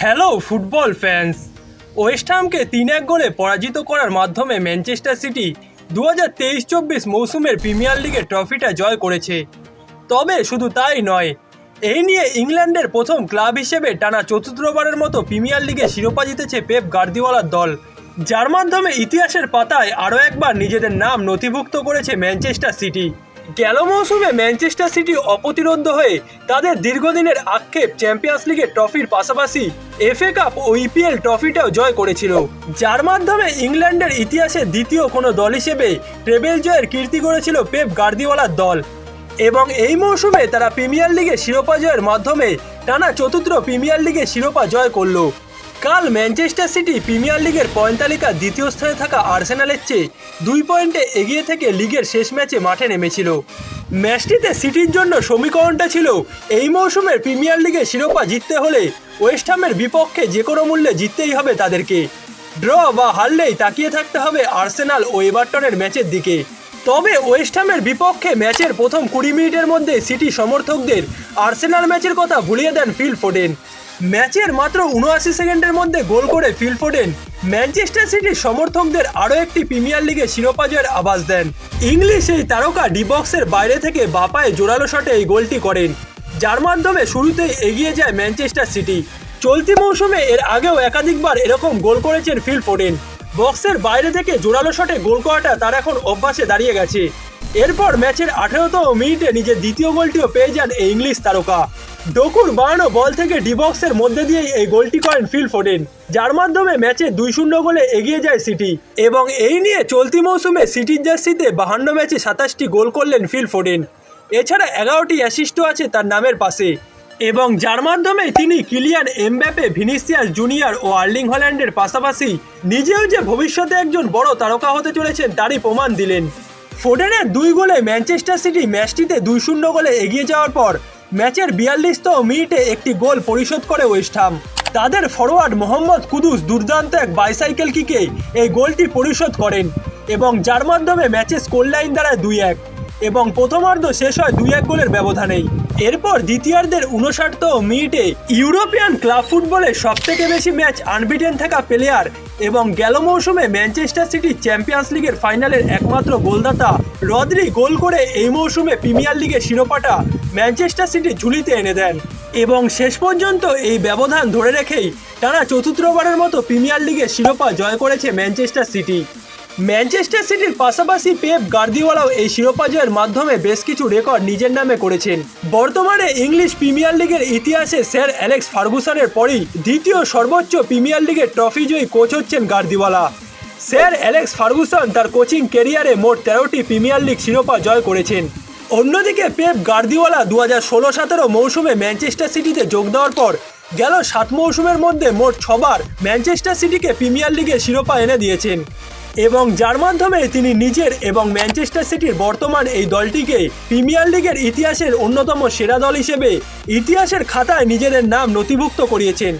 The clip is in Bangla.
হ্যালো ফুটবল ফ্যান্স ওয়েস্টহামকে তিন এক গোলে পরাজিত করার মাধ্যমে ম্যানচেস্টার সিটি দু হাজার তেইশ চব্বিশ মৌসুমের প্রিমিয়ার লিগের ট্রফিটা জয় করেছে। তবে শুধু তাই নয়, এই নিয়ে ইংল্যান্ডের প্রথম ক্লাব হিসেবে টানা চতুর্থবারের মতো প্রিমিয়ার লিগে শিরোপা জিতেছে পেপ গার্দিওয়ালার দল। যার মাধ্যমে ইতিহাসের পাতায় আরও একবার নিজেদের নাম নথিভুক্ত করেছে ম্যানচেস্টার সিটি গেল মৌসুমে ম্যানচেস্টার সিটি অপ্রতিরোধ্য হয়ে তাদের দীর্ঘদিনের আক্ষেপ চ্যাম্পিয়ন্স লিগের ট্রফির পাশাপাশি এফএ কাপ ও ইপিএল ট্রফিটাও জয় করেছিল। যার মাধ্যমে ইংল্যান্ডের ইতিহাসে দ্বিতীয় কোনো দল হিসেবে ট্রেবেল জয়ের কীর্তি করেছিল পেপ গার্দিওয়ালার দল। এবং এই মৌসুমে তারা প্রিমিয়ার লিগে শিরোপা জয়ের মাধ্যমে টানা চতুর্থ প্রিমিয়ার লিগে শিরোপা জয় করল। কাল ম্যানচেস্টার সিটি প্রিমিয়ার লিগের পয়েন্ট তালিকা দ্বিতীয় স্থানে থাকা আর্সেনালের চেয়ে দুই পয়েন্টে এগিয়ে থেকে লিগের শেষ ম্যাচে মাঠে নেমেছিল। ম্যাচটিতে সিটির জন্য সমীকরণটা ছিল, এই মৌসুমের প্রিমিয়ার লিগে শিরোপা জিততে হলে ওয়েস্টহামের বিপক্ষে যে কোনো মূল্যে জিততেই হবে তাদেরকে। ড্র বা হারলেই তাকিয়ে থাকতে হবে আর্সেনাল ও এভারটনের ম্যাচের দিকে। তবে ওয়েস্টহামের বিপক্ষে ম্যাচের প্রথম কুড়ি মিনিটের মধ্যে সিটি সমর্থকদের আর্সেনাল ম্যাচের কথা ভুলিয়ে দেন ফিল ফোডেন ম্যাচের মাত্র উনআশি সেকেন্ডের মধ্যে গোল করে ফিল ফোডেন ম্যানচেস্টার সিটির সমর্থকদের আরও একটি প্রিমিয়ার লিগে শিরোপা জয়ের আভাস দেন। ইংলিশ এই তারকা ডিবক্সের বাইরে থেকে বাপায়ে জোরালো শটে এই গোলটি করেন। যার মাধ্যমে শুরুতেই এগিয়ে যায় ম্যানচেস্টার সিটি। চলতি মৌসুমে এর আগেও একাধিকবার এরকম গোল করেছেন ফিল ফোডেন বক্সের বাইরে থেকে জোরালো শটে গোল করাটা তার এখন অভ্যাসে দাঁড়িয়ে গেছে। এরপর ম্যাচের আঠেরোতম মিনিটে নিজের দ্বিতীয় গোলটিও পেয়ে যান এই ইংলিশ তারকা। ডকুর বাড়ানো বল থেকে ডিবক্সের মধ্যে দিয়েই এই গোলটি করেন ফিল ফোডেন যার মাধ্যমে ম্যাচে দুই শূন্য গোলে এগিয়ে যায় সিটি। এবং এই নিয়ে চলতি মৌসুমে সিটির জার্সিতে বাহান্ন ম্যাচে সাতাশটি গোল করলেন ফিল ফোডেন এছাড়া এগারোটি অ্যাসিস্টও আছে তার নামের পাশে। এবং যার মাধ্যমে তিনি কিলিয়ান এমব্যাপে ভিনিসিয়াস জুনিয়র ও আর্লিং হল্যান্ডের পাশাপাশি নিজেও যে ভবিষ্যতে একজন বড় তারকা হতে চলেছেন তারই প্রমাণ দিলেন। ফোডেনের দুই গোলে ম্যানচেস্টার সিটি ম্যাচটিতে দুই শূন্য গোলে এগিয়ে যাওয়ার পর ম্যাচের বিয়াল্লিশতম মিনিটে একটি গোল পরিশোধ করে ওয়েস্টহাম তাদের ফরোয়ার্ড মোহাম্মদ কুদুস দুর্দান্ত এক বাইসাইকেল কিকে এই গোলটি পরিশোধ করেন এবং যার মাধ্যমে ম্যাচের স্কোর লাইন দাঁড়ায় দুই এক। এবং প্রথমার্ধ শেষ হয় দুই এক গোলের ব্যবধানেই। এরপর দ্বিতীয়ার্ধের উনষাটতম মিনিটে ইউরোপিয়ান ক্লাব ফুটবলে সবথেকে বেশি ম্যাচ আনবিটেন থাকা প্লেয়ার এবং গেল মৌসুমে ম্যানচেস্টার সিটি চ্যাম্পিয়ন্স লিগের ফাইনালের একমাত্র গোলদাতা রদ্রি গোল করে এই মৌসুমে প্রিমিয়ার লিগের শিরোপাটা ম্যানচেস্টার সিটি ঝুলিতে এনে দেন। এবং শেষ পর্যন্ত এই ব্যবধান ধরে রেখেই টানা চতুর্থবারের মতো প্রিমিয়ার লিগের শিরোপা জয় করেছে ম্যানচেস্টার সিটি। ম্যানচেস্টার সিটির পাশাপাশি পেপ গার্দিওয়ালাও এই শিরোপা জয়ের মাধ্যমে বেশ কিছু রেকর্ড নিজের নামে করেছেন। বর্তমানে ইংলিশ প্রিমিয়ার লিগের ইতিহাসে স্যার অ্যালেক্স ফার্গুসনের পরেই দ্বিতীয় সর্বোচ্চ প্রিমিয়ার লিগের ট্রফি জয়ী কোচ হচ্ছেন গার্দিওয়ালা। স্যার অ্যালেক্স ফার্গুসন তার কোচিং কেরিয়ারে মোট তেরোটি প্রিমিয়ার লিগ শিরোপা জয় করেছেন। অন্যদিকে পেপ গার্দিওয়ালা দু হাজার ষোলো সতেরো মৌসুমে ম্যানচেস্টার সিটিতে যোগ দেওয়ার পর গেল সাত মৌসুমের মধ্যে মোট ছবার ম্যানচেস্টার সিটিকে প্রিমিয়ার লিগে শিরোপা এনে দিয়েছেন। এবং যার মাধ্যমে তিনি নিজের এবং ম্যানচেস্টার সিটির বর্তমান এই দলটিকে প্রিমিয়ার লিগের ইতিহাসের অন্যতম সেরা দল হিসেবে ইতিহাসের খাতায় নিজেদের নাম নথিভুক্ত করিয়েছেন।